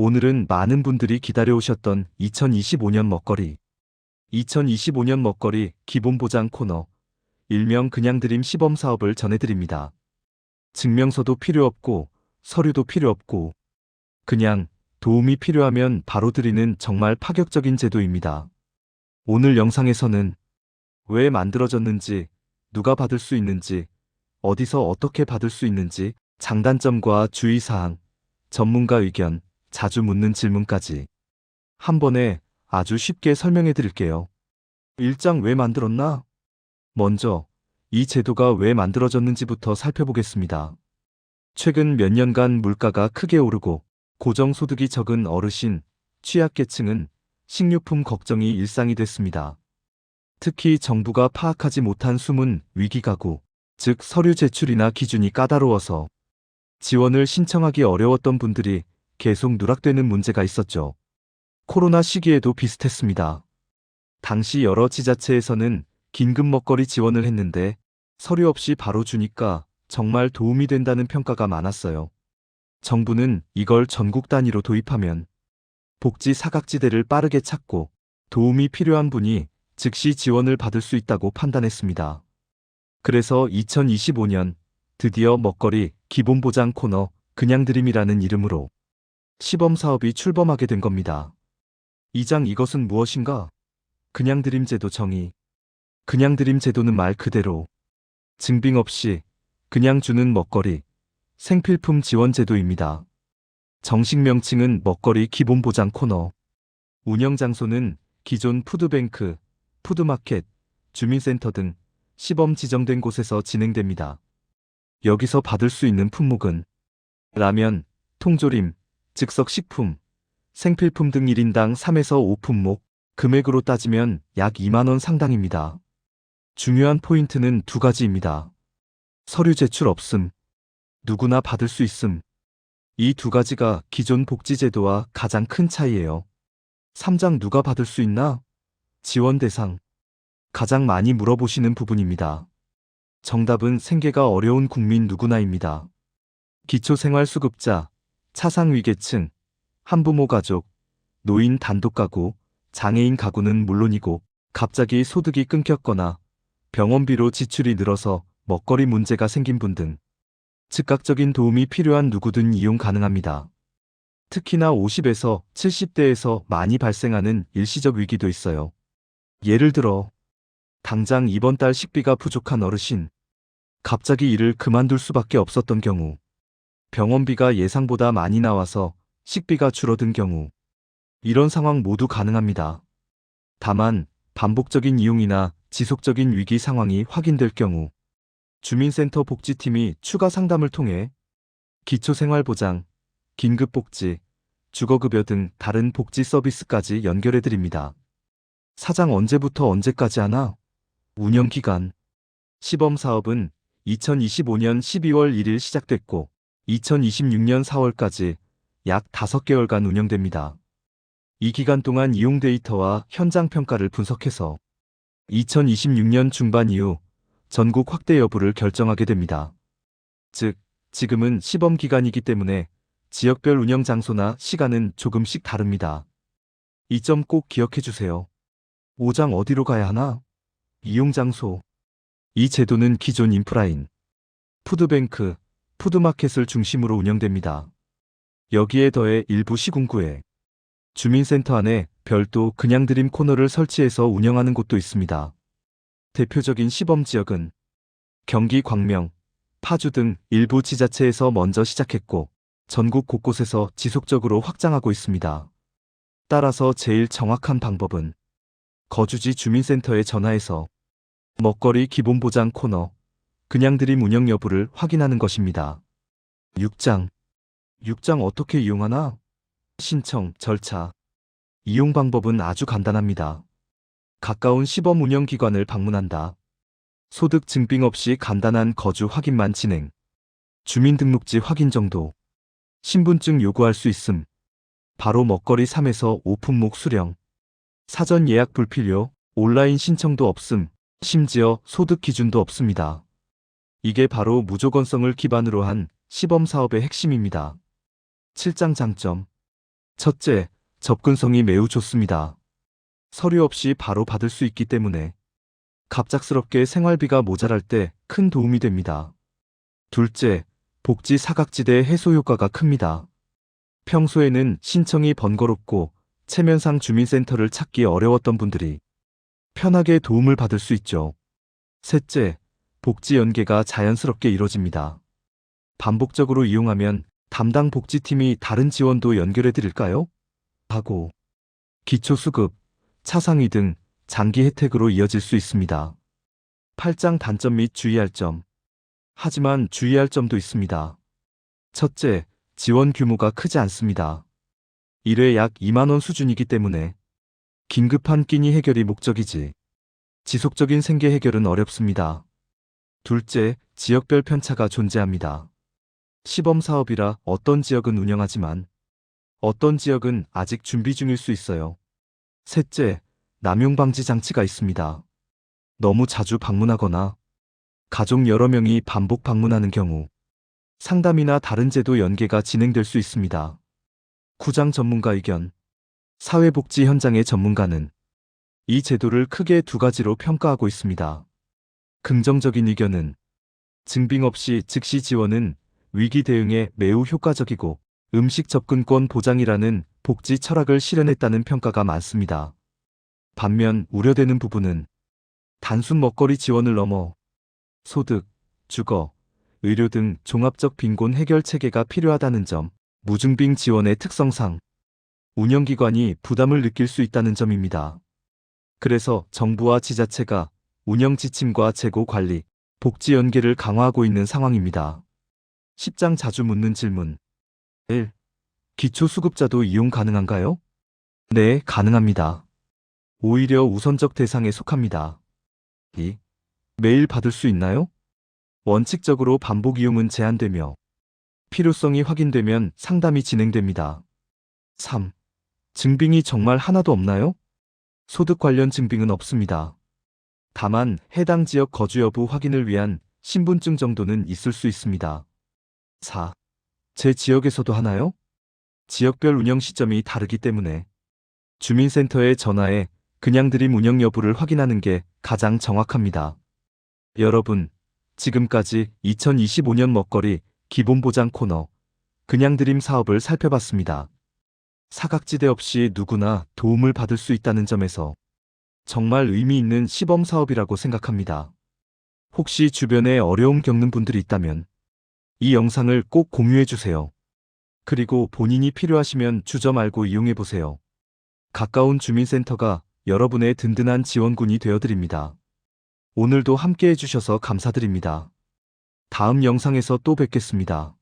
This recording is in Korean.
오늘은 많은 분들이 기다려오셨던 2025년 먹거리. 2025년 먹거리 기본 보장 코너. 일명 그냥 드림 시범 사업을 전해드립니다. 증명서도 필요 없고, 서류도 필요 없고, 그냥 도움이 필요하면 바로 드리는 정말 파격적인 제도입니다. 오늘 영상에서는 왜 만들어졌는지, 누가 받을 수 있는지, 어디서 어떻게 받을 수 있는지, 장단점과 주의사항, 전문가 의견, 자주 묻는 질문까지 한 번에 아주 쉽게 설명해 드릴게요. 일장 왜 만들었나? 먼저 이 제도가 왜 만들어졌는지부터 살펴보겠습니다. 최근 몇 년간 물가가 크게 오르고 고정소득이 적은 어르신, 취약계층은 식료품 걱정이 일상이 됐습니다. 특히 정부가 파악하지 못한 숨은 위기 가구, 즉 서류 제출이나 기준이 까다로워서 지원을 신청하기 어려웠던 분들이 계속 누락되는 문제가 있었죠. 코로나 시기에도 비슷했습니다. 당시 여러 지자체에서는 긴급 먹거리 지원을 했는데 서류 없이 바로 주니까 정말 도움이 된다는 평가가 많았어요. 정부는 이걸 전국 단위로 도입하면 복지 사각지대를 빠르게 찾고 도움이 필요한 분이 즉시 지원을 받을 수 있다고 판단했습니다. 그래서 2025년 드디어 먹거리 기본보장 코너 그냥 드림이라는 이름으로 시범 사업이 출범하게 된 겁니다. 이장 이것은 무엇인가? 그냥 드림 제도 정의. 그냥 드림 제도는 말 그대로 증빙 없이 그냥 주는 먹거리 생필품 지원 제도입니다. 정식 명칭은 먹거리 기본 보장 코너. 운영 장소는 기존 푸드뱅크, 푸드마켓, 주민센터 등 시범 지정된 곳에서 진행됩니다. 여기서 받을 수 있는 품목은 라면, 통조림, 즉석 식품, 생필품 등 1인당 3에서 5품목, 금액으로 따지면 약 2만원 상당입니다. 중요한 포인트는 두 가지입니다. 서류 제출 없음, 누구나 받을 수 있음. 이 두 가지가 기존 복지제도와 가장 큰 차이예요. 3장 누가 받을 수 있나? 지원 대상. 가장 많이 물어보시는 부분입니다. 정답은 생계가 어려운 국민 누구나입니다. 기초생활수급자, 차상위계층, 한부모 가족, 노인 단독 가구, 장애인 가구는 물론이고 갑자기 소득이 끊겼거나 병원비로 지출이 늘어서 먹거리 문제가 생긴 분 등 즉각적인 도움이 필요한 누구든 이용 가능합니다. 특히나 50에서 70대에서 많이 발생하는 일시적 위기도 있어요. 예를 들어 당장 이번 달 식비가 부족한 어르신, 갑자기 일을 그만둘 수밖에 없었던 경우, 병원비가 예상보다 많이 나와서 식비가 줄어든 경우, 이런 상황 모두 가능합니다. 다만, 반복적인 이용이나 지속적인 위기 상황이 확인될 경우, 주민센터 복지팀이 추가 상담을 통해 기초생활보장, 긴급복지, 주거급여 등 다른 복지 서비스까지 연결해 드립니다. 사장 언제부터 언제까지 하나? 운영기간. 시범 사업은 2025년 12월 1일 시작됐고 2026년 4월까지 약 5개월간 운영됩니다. 이 기간 동안 이용 데이터와 현장 평가를 분석해서 2026년 중반 이후 전국 확대 여부를 결정하게 됩니다. 즉, 지금은 시범 기간이기 때문에 지역별 운영 장소나 시간은 조금씩 다릅니다. 이 점 꼭 기억해 주세요. 5장 어디로 가야 하나? 이용 장소. 이 제도는 기존 인프라인 푸드뱅크, 푸드마켓을 중심으로 운영됩니다. 여기에 더해 일부 시군구에 주민센터 안에 별도 그냥 드림 코너를 설치해서 운영하는 곳도 있습니다. 대표적인 시범 지역은 경기 광명, 파주 등 일부 지자체에서 먼저 시작했고 전국 곳곳에서 지속적으로 확장하고 있습니다. 따라서 제일 정확한 방법은 거주지 주민센터에 전화해서 먹거리 기본 보장 코너 그냥 드림 운영 여부를 확인하는 것입니다. 6장 6장 어떻게 이용하나? 신청, 절차. 이용 방법은 아주 간단합니다. 가까운 시범 운영 기관을 방문한다. 소득 증빙 없이 간단한 거주 확인만 진행. 주민등록지 확인 정도. 신분증 요구할 수 있음. 바로 먹거리 3에서 5품목 수령. 사전 예약 불필요, 온라인 신청도 없음. 심지어 소득 기준도 없습니다. 이게 바로 무조건성을 기반으로 한 시범 사업의 핵심입니다. 7장 장점. 첫째, 접근성이 매우 좋습니다. 서류 없이 바로 받을 수 있기 때문에 갑작스럽게 생활비가 모자랄 때 큰 도움이 됩니다. 둘째, 복지 사각지대 해소 효과가 큽니다. 평소에는 신청이 번거롭고 체면상 주민센터를 찾기 어려웠던 분들이 편하게 도움을 받을 수 있죠. 셋째, 복지 연계가 자연스럽게 이뤄집니다. 반복적으로 이용하면 담당 복지팀이 다른 지원도 연결해 드릴까요? 하고 기초수급, 차상위 등 장기 혜택으로 이어질 수 있습니다. 8장 단점 및 주의할 점. 하지만 주의할 점도 있습니다. 첫째, 지원 규모가 크지 않습니다. 1회 약 2만원 수준이기 때문에 긴급한 끼니 해결이 목적이지 지속적인 생계 해결은 어렵습니다. 둘째, 지역별 편차가 존재합니다. 시범 사업이라 어떤 지역은 운영하지만 어떤 지역은 아직 준비 중일 수 있어요. 셋째, 남용 방지 장치가 있습니다. 너무 자주 방문하거나 가족 여러 명이 반복 방문하는 경우 상담이나 다른 제도 연계가 진행될 수 있습니다. 구장 전문가 의견 사회복지 현장의 전문가는 이 제도를 크게 두 가지로 평가하고 있습니다. 긍정적인 의견은 증빙 없이 즉시 지원은 위기 대응에 매우 효과적이고 음식 접근권 보장이라는 복지 철학을 실현했다는 평가가 많습니다. 반면 우려되는 부분은 단순 먹거리 지원을 넘어 소득, 주거, 의료 등 종합적 빈곤 해결 체계가 필요하다는 점, 무증빙 지원의 특성상 운영기관이 부담을 느낄 수 있다는 점입니다. 그래서 정부와 지자체가 운영 지침과 재고 관리, 복지 연계를 강화하고 있는 상황입니다. 10장 자주 묻는 질문 1. 기초수급자도 이용 가능한가요? 네, 가능합니다. 오히려 우선적 대상에 속합니다. 2. 매일 받을 수 있나요? 원칙적으로 반복 이용은 제한되며 필요성이 확인되면 상담이 진행됩니다. 3. 증빙이 정말 하나도 없나요? 소득 관련 증빙은 없습니다. 다만 해당 지역 거주 여부 확인을 위한 신분증 정도는 있을 수 있습니다. 4. 제 지역에서도 하나요? 지역별 운영 시점이 다르기 때문에 주민센터에 전화해 그냥 드림 운영 여부를 확인하는 게 가장 정확합니다. 여러분, 지금까지 2025년 먹거리 기본보장 코너 그냥 드림 사업을 살펴봤습니다. 사각지대 없이 누구나 도움을 받을 수 있다는 점에서 정말 의미 있는 시범 사업이라고 생각합니다. 혹시 주변에 어려움 겪는 분들이 있다면 이 영상을 꼭 공유해 주세요. 그리고 본인이 필요하시면 주저 말고 이용해 보세요. 가까운 주민센터가 여러분의 든든한 지원군이 되어드립니다. 오늘도 함께 해주셔서 감사드립니다. 다음 영상에서 또 뵙겠습니다.